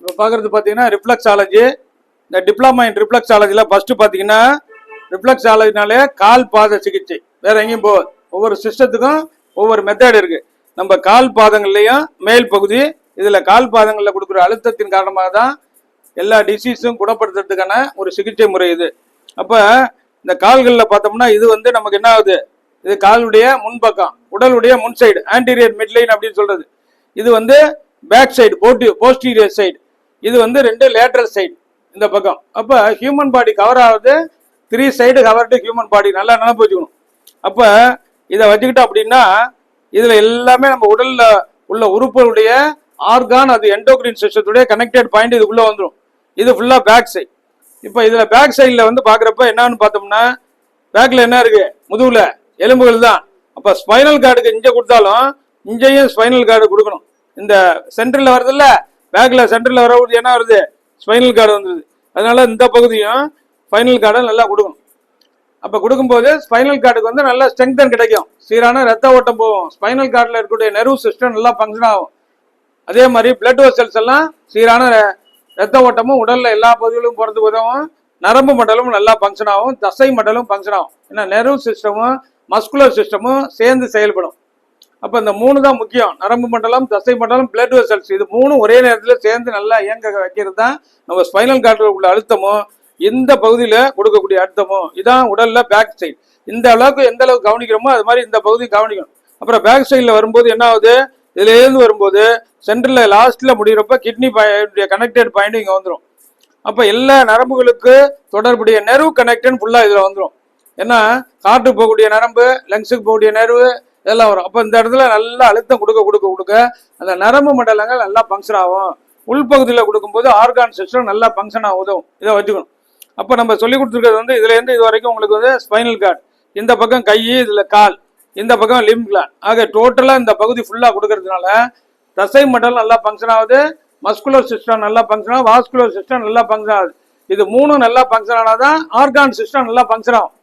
இப்போ பார்க்குறது பார்த்தீங்கன்னா ரிஃப்ளக்ஸாலஜி இந்த டிப்ளமா இன் ரிஃப்ளக்ஸாலஜியில் ஃபஸ்ட்டு பார்த்தீங்கன்னா ரிஃப்ளக்ஸாலஜினாலே கால் பாத சிகிச்சை. வேற எங்கேயும் போகாது ஒவ்வொரு சிஸ்டத்துக்கும் ஒவ்வொரு மெத்தட் இருக்கு. நம்ம கால் பாதங்கள்லையும் மேல் பகுதி இதில் கால் பாதங்களில் கொடுக்குற அழுத்தத்தின் காரணமாக தான் எல்லா டிசீஸும் குணப்படுத்துறதுக்கான ஒரு சிகிச்சை முறை இது. அப்போ இந்த கால்களில் பார்த்தோம்னா இது வந்து நமக்கு என்ன ஆகுது? இது காலுடைய முன்பக்கம் உடலுடைய முன் சைடு ஆன்டீரியர் மிட்லைன் அப்படின்னு சொல்றது. இது வந்து பேக் சைடு போட்டி போஸ்டீரியர் சைடு இது வந்து ரெண்டு லேட்ரல் சைடு இந்த பக்கம். அப்போ ஹியூமன் பாடி கவர் ஆகுது. Three side covered human body நல்லா நினப்பு வச்சுக்கணும் அப்போ இதை வச்சுக்கிட்டோம் அப்படின்னா இதில் எல்லாமே நம்ம உடலில் உள்ள உறுப்புகளுடைய ஆர்கான் அது எண்டோக்ரின் சிஸ்டத்துடைய கனெக்டட் பாயிண்ட் இதுக்குள்ளே வந்துடும் இது ஃபுல்லாக பேக் சைட் இப்போ இதில் பேக் சைடில் வந்து பார்க்குறப்ப என்னன்னு பார்த்தோம்னா பேக்கில் என்ன இருக்குது முதுகில் எலும்புகள் தான். அப்போ ஸ்பைனல் கார்டுக்கு இங்கே கொடுத்தாலும் இங்கேயும் ஸ்பைனல் கார்டு கொடுக்கணும். இந்த சென்டரில் வருதுல்ல பேக்கில் சென்டரில் வரக்கூடிய என்ன வருது? ஸ்பைனல் கார்டு வந்துடுது அதனால இந்த பகுதியும் ஸ்பைனல் கார்டை நல்லா கொடுக்கணும். அப்போ கொடுக்கும்போது ஸ்பைனல் கார்டுக்கு வந்து நல்லா ஸ்ட்ரெங்தன் கிடைக்கும். சீரான ரத்த ஓட்டம் போகும். ஸ்பைனல் கார்டில் இருக்கக்கூடிய நெர்வ் சிஸ்டம் நல்லா ஃபங்க்ஷன் ஆகும். அதே மாதிரி பிளட் வெசல்ஸ் எல்லாம் சீரான ரத்த ஓட்டமும் உடலில் எல்லா பகுதிகளும் போகிறதுக்கு உதவும். நரம்பு மண்டலமும் நல்லா ஃபங்க்ஷன் ஆகும். தசை மண்டலம் ஃபங்க்ஷன் ஆகும். ஏன்னா நெர்வ் சிஸ்டமும் மஸ்குலர் சிஸ்டமும் சேர்ந்து செயல்படும். அப்போ இந்த மூணு தான் முக்கியம். நரம்பு மண்டலம் தசை மண்டலம் பிளட் வெசல்ஸ் இது மூணும் ஒரே நேரத்தில் சேர்ந்து நல்லா இயங்க வைக்கிறது தான் நம்ம ஸ்பைனல் கார்டில் உள்ள அழுத்தமும் இந்த பகுதியில் கொடுக்கக்கூடிய அழுத்தமும் இதான் உடலில் பேக் சைடு இந்த அளவுக்கு எந்த அளவுக்கு கவனிக்கிறோமோ அது மாதிரி இந்த பகுதி கவனிக்கணும். அப்புறம் பேக் சைடில் வரும்போது என்ன ஆகுது? இதுலேருந்து வரும்போது சென்டரில் லாஸ்ட்டில் முடிகிறப்ப கிட்னி பாயிண்ட் கனெக்டட் பாயிண்ட் இங்கே வந்துடும் அப்போ எல்லா நரம்புகளுக்கு தொடர்புடைய நெருவு கனெக்டன் ஃபுல்லாக இதில் வந்துடும் ஏன்னா காட்டுக்கு போகக்கூடிய நரம்பு லங்ஸுக்கு போகக்கூடிய நெர்வு இதெல்லாம் வரும். அப்போ இந்த இடத்துல நல்லா அழுத்தம் கொடுக்க கொடுக்க கொடுக்க அந்த நரம்பு மண்டலங்கள் நல்லா ஃபங்க்ஷன் ஆகும். உள்பகுதியில் கொடுக்கும்போது ஆர்கான் சிஸ்டம் நல்லா ஃபங்க்ஷன் ஆகும் உதவும் இதை வச்சுக்கணும். அப்போ நம்ம சொல்லி கொடுத்துருக்கிறது வந்து இதுலேருந்து இது வரைக்கும் உங்களுக்கு வந்து ஸ்பைனல் கார்டு இந்த பக்கம் கை இதில் கால் இந்த பக்கம் லிம் கிளான் ஆக டோட்டலாக இந்த பகுதி ஃபுல்லாக கொடுக்கறதுனால தசை மண்டலம் நல்லா ஃபங்க்ஷன் ஆகுது மஸ்குலர் சிஸ்டம் நல்லா ஃபங்க்ஷன் ஆகும் வாஸ்குலர் சிஸ்டம் நல்லா ஃபங்க்ஷன் ஆகுது. இது மூணும் நல்லா ஃபங்க்ஷன் ஆனால் தான் ஆர்கான் சிஸ்டம் நல்லா ஃபங்க்ஷன் ஆகும்.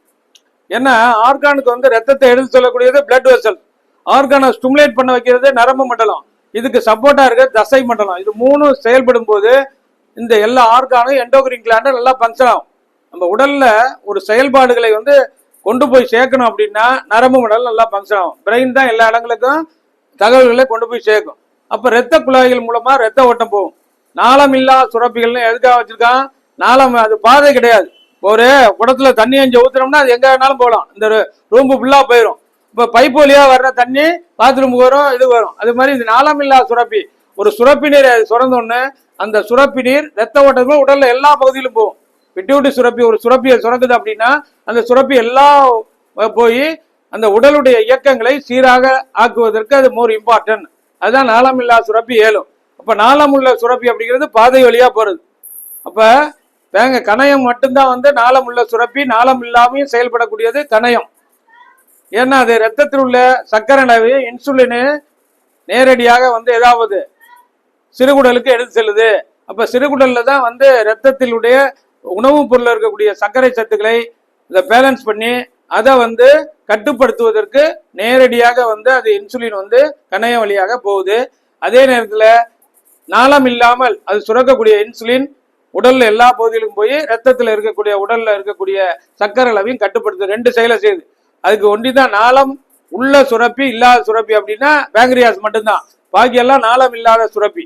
ஏன்னா ஆர்கானுக்கு வந்து ரத்தத்தை எடுத்து சொல்லக்கூடியது பிளட் வெசல் ஆர்கானை ஸ்டிமுலேட் பண்ண வைக்கிறது நரம்பு மண்டலம். இதுக்கு சப்போர்ட்டா இருக்க தசை மண்டலம். இது மூணும் செயல்படும் போது இந்த எல்லா ஆர்கானும் எண்டோகிரின் கிளாண்டும் நல்லா ஃபங்க்ஷன் ஆகும். நம்ம உடல்ல ஒரு செயல்பாடுகளை வந்து கொண்டு போய் சேர்க்கணும் அப்படின்னா நரம்பு மண்டலம் நல்லா ஃபங்க்ஷன் ஆகும். பிரெயின் தான் எல்லா இடங்களுக்கும் தகவல்களை கொண்டு போய் சேர்க்கும். அப்போ ரத்த குழாய்கள் மூலமா ரத்த ஓட்டம் போகும். நாளம் இல்லா சுரப்பிகள்னு எதுக்காக வச்சிருக்கான்? நாளம் அது பாதை கிடையாது. ஒரு குடத்துல தண்ணி அஞ்சு ஊத்துனோம்னா அது எங்க வேணாலும் போகலாம். இந்த ரூம்பு ஃபுல்லா போயிடும் இப்ப பைப் வழியா வர்ற தண்ணி பாத்ரூமுக்கு வரும் இது வரும். அது மாதிரி இது நாளம் இல்லாத சுரப்பி. ஒரு சுரப்பி நீர் அது அந்த சுரப்பி நீர் ரத்த ஓட்டத்துக்கும் உடல்ல எல்லா பகுதியிலும் போகும். பிட்யூட்டி சுரப்பி ஒரு சுரப்பியை சுரக்குது அப்படின்னா அந்த சுரப்பி எல்லாம் போய் அந்த உடலுடைய இயக்கங்களை சீராக ஆக்குவதற்கு அது மோர் இம்பார்ட்டன்ட் அதுதான் நாளமில்லா சுரப்பி ஏழும் அப்ப நாளமுள்ள சுரப்பி அப்படிங்கிறது பாதை வழியா போறது. அப்ப வேங்க கணையம் மட்டும்தான் வந்து நாளமுள்ள சுரப்பி நாளம் இல்லாமையும் செயல்படக்கூடியது கணையம். ஏன்னா அது ரத்தத்தில் உள்ள சர்க்கரை அளவு இன்சுலினு நேரடியாக வந்து ஏதாவது சிறுகுடலுக்கு எடுத்து செல்லுது. அப்போ சிறுகுடலில் தான் வந்து ரத்தத்தினுடைய உணவுப் பொருளில் இருக்கக்கூடிய சர்க்கரை சத்துக்களை இதை பேலன்ஸ் பண்ணி அதை வந்து கட்டுப்படுத்துவதற்கு நேரடியாக வந்து அது இன்சுலின் வந்து கணைய வழியாக போகுது. அதே நேரத்தில் நாளம் இல்லாமல் அது சுரக்கக்கூடிய இன்சுலின் உடல்ல எல்லா பகுதியிலும் போய் ரத்தத்தில் இருக்கக்கூடிய உடல்ல இருக்கக்கூடிய சர்க்கரை அளவையும் கட்டுப்படுத்து ரெண்டு செயலை செய்யுது. அதுக்கு ஒண்டி தான் நாளம் உள்ள சுரப்பி இல்லாத சுரப்பி அப்படின்னா பேங்க்ரியாஸ் மட்டும்தான். பாக்கியெல்லாம் நாளம் இல்லாத சுரப்பி.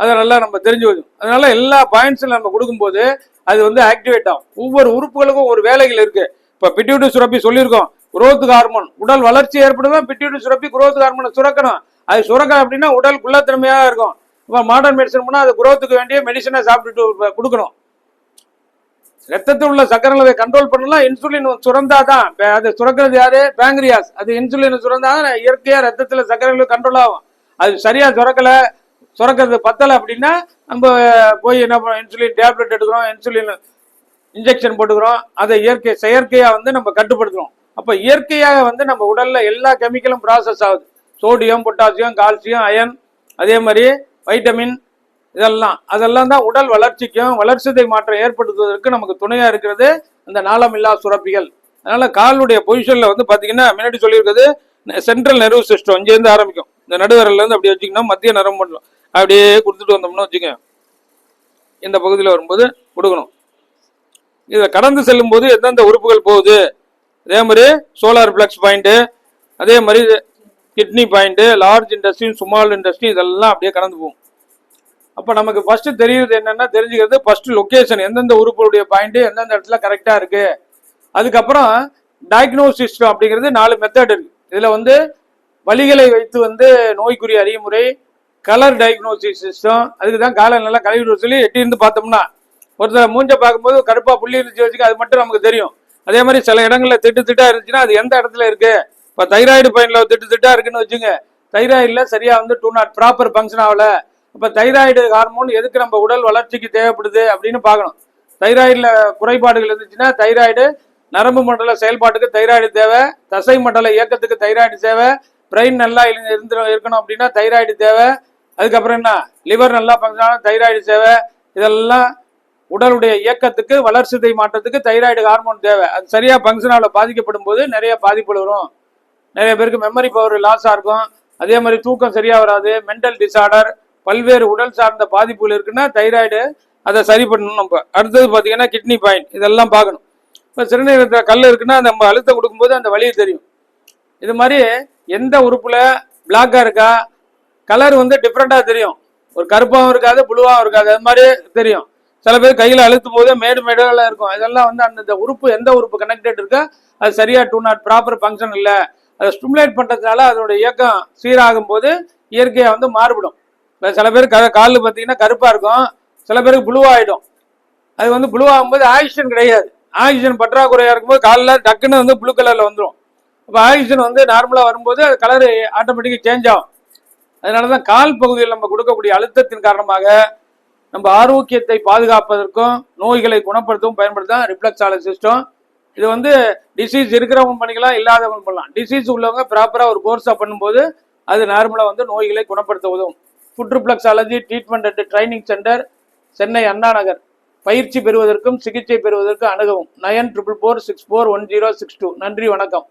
அதை நல்லா நம்ம தெரிஞ்சு வச்சோம் அதனால எல்லா பாயிண்ட்ஸும் நம்ம கொடுக்கும்போது அது வந்து ஆக்டிவேட் ஆகும். ஒவ்வொரு உறுப்புகளுக்கும் ஒரு வேலைகள் இருக்கு. இப்போ பிட்யூட்டி சுரப்பி சொல்லியிருக்கோம். குரோத் ஹார்மோன் உடல் வளர்ச்சி ஏற்படுதான் பிட்யூட்டி சுரப்பி குரோத் ஹார்மோனை சுரக்கணும். அது சுரக்கணும் அப்படின்னா உடல் குள்ளத்திறமையாக இருக்கும். இப்போ மாடர்ன் மெடிசன் பண்ணால் அது குரோத்துக்கு வேண்டிய மெடிசனை சாப்பிட்டுட்டு கொடுக்கணும். ரத்தத்தில் உள்ள சக்கரங்களை கண்ட்ரோல் பண்ணலாம். இன்சுலின் சுரந்தாதான். பே- அது சுரக்கிறது யாரு? பேங்க்ரியாஸ் அது இன்சுலின் சுரந்தா தான் இயற்கையாக ரத்தத்தில் அளவு கண்ட்ரோல் ஆகும். அது சரியாக சுரக்கல சுரக்கிறது பத்தலை அப்படின்னா நம்ம போய் என்ன பண்ணோம் இன்சுலின் டேப்லெட் எடுக்கிறோம் இன்சுலின் இன்ஜெக்ஷன் போட்டுக்கிறோம். அதை இயற்கை செயற்கையாக வந்து நம்ம கட்டுப்படுத்துகிறோம் அப்போ இயற்கையாக வந்து நம்ம உடலில் எல்லா கெமிக்கலும் ப்ராசஸ் ஆகுது. சோடியம் பொட்டாசியம் கால்சியம் அயன் அதே மாதிரி வைட்டமின் இதெல்லாம் அதெல்லாம் தான் உடல் வளர்ச்சிக்கும் வளர்ச்சிதை மாற்றம் ஏற்படுத்துவதற்கு நமக்கு துணையா இருக்கிறது அந்த நாளமில்லா சுரப்பிகள். அதனால காலுடைய பொசிஷன்ல வந்து பாத்தீங்கன்னா முன்னாடி சொல்லியிருக்கிறது சென்ட்ரல் நெர்வ் சிஸ்டம் இங்கேருந்து ஆரம்பிக்கும். இந்த நடுவரல்ல இருந்து அப்படியே வச்சுக்கணும் மத்திய நரம்பு பண்ணலாம் அப்படியே கொடுத்துட்டு வந்தோம்னா வச்சுக்கோங்க. இந்த பகுதியில் வரும்போது கொடுக்கணும். இதை கடந்து செல்லும்போது எந்தெந்த உறுப்புகள் போகுது? அதே மாதிரி சோலார் பிளக்ஸ் பாயிண்ட்டு அதே மாதிரி kidney point large industry small industry இதெல்லாம் அப்படியே கடந்து போகும். அப்போ நமக்கு ஃபர்ஸ்ட் தெரியுது என்னன்னா தெரிஞ்சுக்கிறது ஃபர்ஸ்ட் லொக்கேஷன் எந்தெந்த உறுப்புடைய பாயிண்ட் எந்தெந்த இடத்துல கரெக்டாக இருக்கு. அதுக்கப்புறம் டயக்னோஸ் சிஸ்டம் அப்படிங்கிறது நாலு மெத்தட் இருக்கு. இதில் வந்து வலிகளை வைத்து வந்து நோய்க்குரிய அறிமுறை கலர் டயக்னோசிஸ் சிஸ்டம் அதுக்கு தான் காலை நல்லா கழுவி சொல்லி எட்டி இருந்து பார்த்தோம்னா ஒருத்தர் மூஞ்ச பார்க்கும்போது கருப்பா புள்ளி இருந்துச்சு வச்சுக்க அது மட்டும் நமக்கு தெரியும். அதே மாதிரி சில இடங்கள்ல திட்டு திட்டா இருந்துச்சுன்னா அது எந்த இடத்துல இருக்கு? இப்போ தைராய்டு பையனில் திட்டு திட்டா இருக்குன்னு வச்சுங்க. தைராய்டில் சரியாக வந்து டூ நாட் ப்ராப்பர் ஃபங்க்ஷன் ஆகல. இப்போ தைராய்டு ஹார்மோன் எதுக்கு நம்ம உடல் வளர்ச்சிக்கு தேவைப்படுது அப்படின்னு பார்க்கணும். தைராய்டில் குறைபாடுகள் இருந்துச்சுன்னா தைராய்டு நரம்பு மண்டல செயல்பாட்டுக்கு தைராய்டு தேவை. தசை மண்டல இயக்கத்துக்கு தைராய்டு தேவை. பிரெயின் நல்லா இருந்து இருக்கணும் அப்படின்னா தைராய்டு தேவை. அதுக்கப்புறம் என்ன? லிவர் நல்லா ஃபங்க்ஷன் தைராய்டு தேவை. இதெல்லாம் உடலுடைய இயக்கத்துக்கு வளர்ச்சிதை மாற்றத்துக்கு தைராய்டு ஹார்மோன் தேவை. அது சரியாக ஃபங்க்ஷனால் பாதிக்கப்படும் போது நிறைய பாதிப்புகள் வரும். நிறைய பேருக்கு மெமரி பவர் லாஸாக இருக்கும். அதே மாதிரி தூக்கம் சரியாக வராது மென்டல் டிசார்டர் பல்வேறு உடல் சார்ந்த பாதிப்புகள் இருக்குன்னா தைராய்டு அதை சரி பண்ணணும் நம்ம. அடுத்தது பார்த்தீங்கன்னா கிட்னி பாயிண்ட் இதெல்லாம் பார்க்கணும். இப்போ சிறுநீரகத்தில் கல் இருக்குன்னா நம்ம அழுத்தம் கொடுக்கும்போது அந்த வழியை தெரியும். இது மாதிரி எந்த உறுப்பில் பிளாக்காக இருக்கா? கலர் வந்து டிஃப்ரெண்ட்டாக தெரியும். ஒரு கருப்பாகவும் இருக்காது புழுவாகவும் இருக்காது. அது மாதிரி தெரியும். சில பேர் கையில் அழுத்தும் போதே மேடு மேடுகளாக இருக்கும். இதெல்லாம் வந்து அந்தந்த உறுப்பு எந்த உறுப்பு கனெக்டட் இருக்கோ அது சரியாக டூ நாட் ப்ராப்பர் ஃபங்க்ஷன் இல்லை. அதை ஸ்டிமுலேட் பண்ணுறதுனால அதோட இயக்கம் சீராகும் போது இயற்கையாக வந்து மாறுபடும். இப்போ சில பேர் க காலில் பார்த்தீங்கன்னா கருப்பாக இருக்கும். சில பேருக்கு ப்ளூவாகிடும் அது வந்து ப்ளூ ஆகும்போது ஆக்சிஜன் கிடையாது. ஆக்சிஜன் பற்றாக்குறையாக இருக்கும்போது காலில் டக்குன்னு வந்து ப்ளூ கலரில் வந்துடும் அப்போ ஆக்சிஜன் வந்து நார்மலாக வரும்போது அது கலர் ஆட்டோமேட்டிக்காக சேஞ்ச் ஆகும். அதனால தான் கால் பகுதியில் நம்ம கொடுக்கக்கூடிய அழுத்தத்தின் காரணமாக நம்ம ஆரோக்கியத்தை பாதுகாப்பதற்கும் நோய்களை குணப்படுத்தவும் பயன்படுத்தான் ஆலை சிஸ்டம் இது வந்து டிசீஸ் இருக்கிறவங்க பண்ணிக்கலாம் இல்லாதவங்க பண்ணலாம். டிசீஸ் உள்ளவங்க ப்ராப்பராக ஒரு கோர்ஸாக பண்ணும்போது அது நார்மலாக வந்து நோய்களை குணப்படுத்த உதவும் foot reflexology treatment and training center Chennai Anna Nagar. பயிற்சி பெறுவதற்கும் சிகிச்சை பெறுவதற்கும் அணுகவும். Nine triple four six four one zero six two நன்றி வணக்கம்.